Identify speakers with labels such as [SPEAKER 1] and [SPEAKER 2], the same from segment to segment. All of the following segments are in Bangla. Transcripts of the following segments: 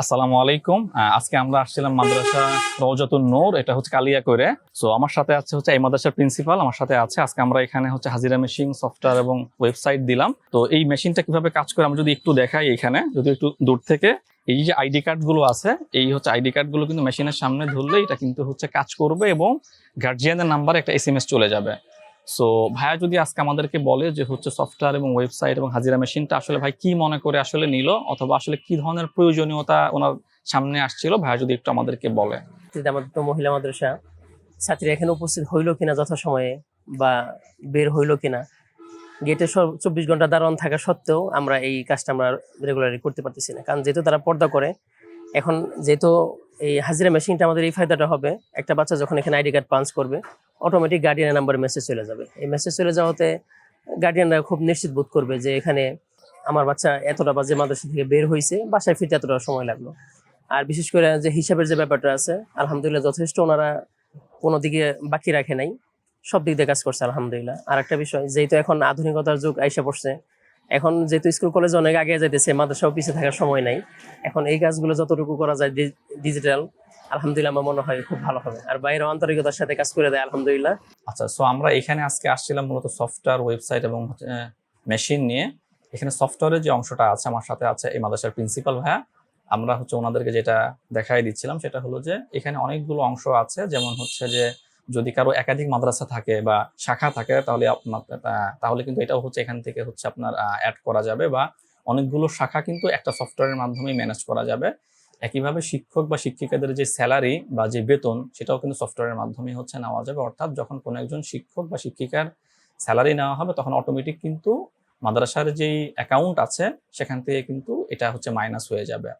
[SPEAKER 1] আসসালামু আলাইকুম। আজকে আমরা আসছিলাম মাদ্রাসা রওজাতুন নূর, এটা হচ্ছে কালিয়া করে। সো আমার সাথে আছে হচ্ছে এই মাদ্রাসার প্রিন্সিপাল আমার সাথে আছে। আজকে আমরা এখানে হচ্ছে হাজিরা মেশিন সফটওয়্যার এবং ওয়েবসাইট দিলাম। তো এই মেশিনটা কীভাবে কাজ করে আমরা যদি একটু দেখাই এখানে, যদি একটু দূর থেকে। এই যে আইডি কার্ডগুলো আছে, এই হচ্ছে আইডি কার্ডগুলো কিন্তু মেশিনের সামনে ধরলে এটা কিন্তু হচ্ছে কাজ করবে এবং গার্জিয়ানের নাম্বারে একটা এস চলে যাবে। সো ভাইয়া যদি আজকে আমাদেরকে বলে যে হচ্ছে সফটওয়্যার এবং ওয়েবসাইট এবং হাজিরা মেশিনটা আসলে ভাই কি মনে করে আসলে নিল, অথবা আসলে কি ধরনের প্রয়োজনীয়তা ওনার সামনে আসছিল, ভাইয়া যদি একটু আমাদেরকে বলে।
[SPEAKER 2] আমাদের তো মহিলা মাদ্রাসা, ছাত্রী এখানে উপস্থিত হইল কিনা যথাসময়ে বা বের হইল কিনা, গেটে চব্বিশ ঘণ্টা দাঁড়ান থাকা সত্ত্বেও আমরা এই কাজটা আমরা রেগুলারলি করতে পারতেছি না। কারণ যেহেতু তারা পর্দা করে, এখন যেহেতু এই হাজিরা মেশিনটা আমাদের এই ফায়দাটা হবে, একটা বাচ্চা যখন এখানে আইডি কার্ড পাঞ্চ করবে অটোমেটিক গার্ডিয়ানের নাম্বারে মেসেজ চলে যাবে। এই মেসেজ চলে যাওয়াতে গার্ডিয়ানরা খুব নিশ্চিত বোধ করবে যে এখানে আমার বাচ্চা এতটা বাজে মাদ্রাসা থেকে বের হয়েছে, বাসায় ফিরতে এতটা সময় লাগল। আর বিশেষ করে যে হিসাবের যে ব্যাপারটা আছে, আলহামদুলিল্লাহ যথেষ্ট ওনারা কোনো দিকে বাকি রাখে নাই, সব দিক দিয়ে কাজ করছে, আলহামদুলিল্লাহ। আর একটা বিষয়, যেহেতু এখন আধুনিকতার যুগ আইসা পড়ছে, এখন যেহেতু স্কুল কলেজ অনেক আগে যাইতেছে, মাদ্রাসাও পিছিয়ে থাকার সময় নাই, এখন এই কাজগুলো যতটুকু করা যায় ডিজিটাল আলহামদুলিল্লাহ আমার মনে হয় খুব ভালো হবে। আর বাইরেও আন্তরিকতার সাথে কাজ করে দেয়, আলহামদুলিল্লাহ।
[SPEAKER 1] আচ্ছা সো আমরা এখানে আজকে আসছিলাম মূলত সফটওয়্যার ওয়েবসাইট এবং মেশিন নিয়ে। এখানে সফটওয়্যারের যে অংশটা আছে, আমার সাথে আছে এই মাদ্রাসার প্রিন্সিপাল ভাইয়া। আমরা, হচ্ছে, ওনাদেরকে যেটা দেখাই দিচ্ছিলাম, সেটা হলো যে এখানে অনেকগুলো অংশ আছে, যেমন হচ্ছে যে যদি কারও একাধিক মাদ্রাসা থাকে বা শাখা থাকে, তাহলে আপনার তাহলে কিন্তু এটাও হচ্ছে এখান থেকে হচ্ছে আপনার অ্যাড করা যাবে বা অনেকগুলো শাখা কিন্তু একটা সফটওয়্যারের মাধ্যমেই ম্যানেজ করা যাবে। একইভাবে শিক্ষক বা শিক্ষিকাদের যে স্যালারি বা যে বেতন, সেটাও কিন্তু সফটওয়্যারের মাধ্যমে হচ্ছে নেওয়া যাবে। অর্থাৎ যখন কোনো একজন শিক্ষক বা শিক্ষিকার স্যালারি নেওয়া হবে, তখন অটোমেটিক কিন্তু মাদ্রাসার যেই অ্যাকাউন্ট আছে, সেখান থেকে কিন্তু এটা হচ্ছে মাইনাস হয়ে যাবে।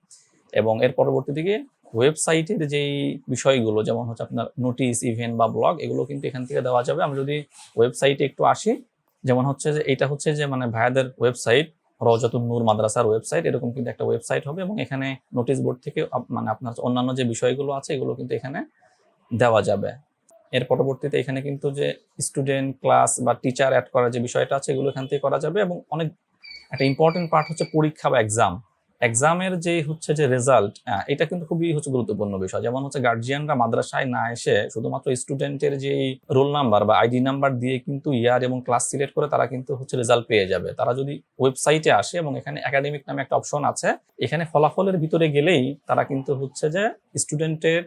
[SPEAKER 1] এবং এর পরবর্তী দিকে ওয়েবসাইটের যেই বিষয়গুলো, যেমন হচ্ছে আপনার নোটিশ ইভেন্ট বা ব্লগ এগুলো কিন্তু এখান থেকে দেওয়া যাবে। আমরা যদি ওয়েবসাইটে একটু আসি, যেমন হচ্ছে যে, এটা হচ্ছে যে মানে ভাইয়াদের ওয়েবসাইট রওজাতুন নূর মাদ্রাসার ওয়েবসাইট এরকম কিন্তু একটা ওয়েবসাইট হবে এবং এখানে নোটিশ বোর্ড থেকে মানে আপনার অন্যান্য যে বিষয়গুলো আছে, এগুলো কিন্তু এখানে দেওয়া যাবে। এর পরবর্তীতে এখানে কিন্তু যে স্টুডেন্ট ক্লাস বা টিচার অ্যাড করার যে বিষয়টা আছে, এগুলো এখান থেকে করা যাবে এবং অনেক, একটা ইম্পর্টেন্ট পার্ট হচ্ছে পরীক্ষা বা এক্সাম এক্সামের যে হচ্ছে যে রেজাল্ট এটা কিন্তু খুবই হচ্ছে গুরুত্বপূর্ণ বিষয়। যেমন হচ্ছে গার্জিয়ানরা মাদ্রাসায় না এসে শুধুমাত্র স্টুডেন্টের যে রোল নাম্বার বা আইডি নাম্বার দিয়ে কিন্তু ইয়ার এবং ক্লাস সিলেক্ট করে তারা কিন্তু হচ্ছে রেজাল্ট পেয়ে যাবে। তারা যদি ওয়েবসাইটে আসে এবং এখানে একাডেমিক নামে একটা অপশন আছে, এখানে ফলাফলের ভিতরে গেলেই তারা কিন্তু হচ্ছে যে স্টুডেন্টের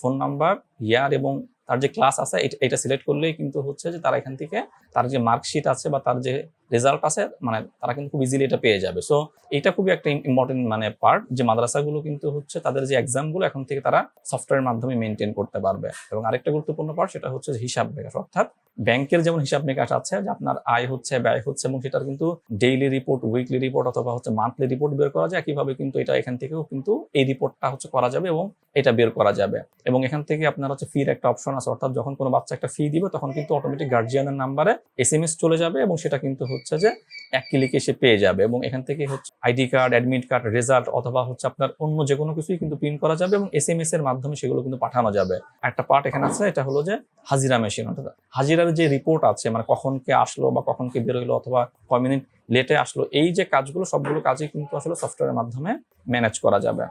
[SPEAKER 1] ফোন নাম্বার ইয়ার এবং তার যে ক্লাস আছে, এটা- সিলেক্ট করলেই কিন্তু হচ্ছে যে তারা এখান থেকে তার যে মার্কশিট আছে বা তার যে রেজাল্ট আছে মানে তারা কিন্তু খুব ইজিলি এটা পেয়ে যাবে। সো এটা খুবই একটা ইম্পর্টেন্ট মানে পার্ট যে মাদ্রাসাগুলো কিন্তু হচ্ছে তাদের যে এক্সামগুলো এখন থেকে তারা সফটওয়্যারের মাধ্যমে মেনটেন করতে পারবে। এবং আরেকটা গুরুত্বপূর্ণ পার্ট সেটা হচ্ছে হিসাব নিকাশ। অর্থাৎ ব্যাংকের যেমন হিসাব নিকাশ আছে, যে আপনার আয় হচ্ছে, ব্যয় হচ্ছে এবং সেটার কিন্তু ডেইলি রিপোর্ট উইকলি রিপোর্ট অথবা হচ্ছে মান্থলি রিপোর্ট বের করা যায় একইভাবে কিন্তু এটা এখান থেকেও কিন্তু এই রিপোর্টটা হচ্ছে করা যাবে এবং এটা বের করা যাবে। এবং এখান থেকে আপনার হচ্ছে ফির একটা অপশন আছে। অর্থাৎ যখন কোনো বাচ্চা একটা ফি দিবে, তখন কিন্তু অটোমেটিক গার্জিয়ানের নাম্বারে এস চলে যাবে এবং সেটা কিন্তু হচ্ছে যে এক ক্লিকে সে পেয়ে যাবে এবং এখান থেকে হচ্ছে ID card admit card result অথবা হচ্ছে আপনার অন্য যে কোনো কিছুই কিন্তু প্রিন্ট করা যাবে এবং এস এম এস এর মাধ্যমে সেগুলো কিন্তু পাঠানো যাবে। একটা পার্ট এখানে আছে, এটা হলো যে হাজিরা মেশিন অর্থাৎ হাজিরার যে রিপোর্ট আছে মানে কখন কে আসলো বা কখন কে বেরোইলো অথবা কয় মিনিট লেটে আসলো, এই যে কাজগুলো সবগুলো কাজই কিন্তু আসলে সফটওয়্যারের মাধ্যমে ম্যানেজ করা যাবে।